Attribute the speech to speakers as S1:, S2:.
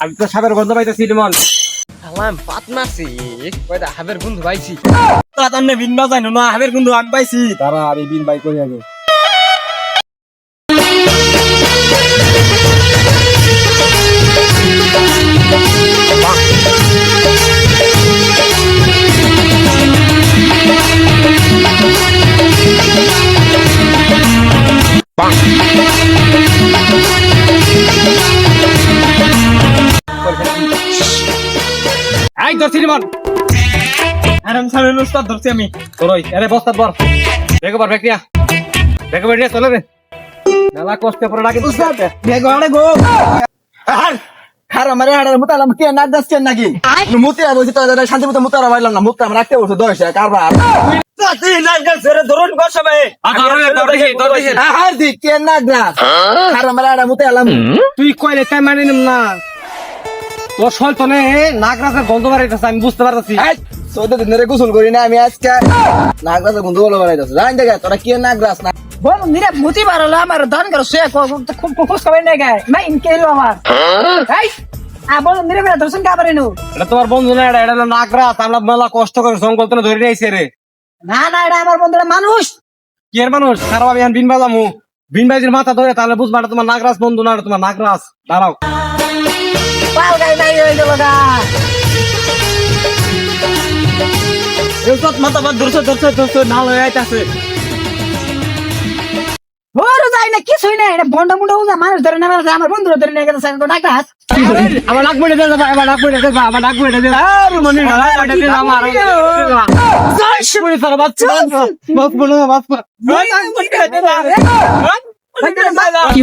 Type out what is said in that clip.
S1: আমি তো সাপের গন্ধ পাইতেছি রিমন
S2: আলাম পাত মারছি কয়টা হাবের গন্ধ পাইছি?
S1: তোরা বিন বাজাই না হাবের গন্ধ আমি পাইছি। তারা আমি বিন বাই করি আগে। আই ধরছি রিমন আরাম সামনে উস্তাদ ধরছি আমি। তোরই আরে বস্তাদ বর দেখো বার বেকরিয়া চলে রে। মেলা কষ্ট ডাকি উস্তাদ দেখো আরে গো।
S3: আর আমার হাড়ের মুতা আলাম। কে না দাস কেন নাকি? মুতে তো শান্তি মতো মুতা না। মুতা আমরা রাখতে বলছো দশ কারবার।
S1: ধরুন গো সবাই।
S3: আর দি না দাস? আর আমার হাড়ের মুতে আলাম।
S1: তুই কইলে তাই মানে না। তোর নাগরাজের গন্ধ বাড়াইতেছে আমি বুঝতে পারতেছি।
S3: চোদ্দ দিন ধরে গোসল করি না আমি আজকে নাগরাজের বন্ধু বলে বেড়াইতেছে। জানি দেখে তোরা কে নাগরাস না?
S4: বল নিরে মুতি বারলো আমার দান করো সে খুব খুশ খবর নেই গায় না ইনকে এলো আমার। বল নিরে বেড়া দর্শন কা পারেনু?
S1: এটা তোমার বন্ধু না এটা এটা নাগরাজ আমরা মেলা কষ্ট করে জঙ্গল তো ধরে নিয়েছে রে।
S4: না না এটা আমার বন্ধুরা মানুষ।
S1: কি এর মানুষ? আমি এখন বিন বাজামু বিন বাজির মাথা ধরে তাহলে বুঝবা তোমার নাগরাজ বন্ধু না তোমার নাগরাজ। দাঁড়াও।
S4: পাল গাই নাই হয়ে গেল গা
S1: মাথা বাদ ধরছো ধরছো ধরছো নাল হয়ে আইতাছে
S4: বড় যাই না কিছুই না এটা বন্ড মুন্ড উজা মানুষ ধরে না আমার বন্ধুরা ধরে নিয়ে গেছে সাইকেল ডাক্তার
S1: আমার নাক পড়ে দেবে আমার নাক পড়ে দেবে আমার নাক পড়ে দেবে আর মনে হয় পড়ে দেবে আমার শুনে তার বাচ্চা বাপ বলো বাপ
S4: কি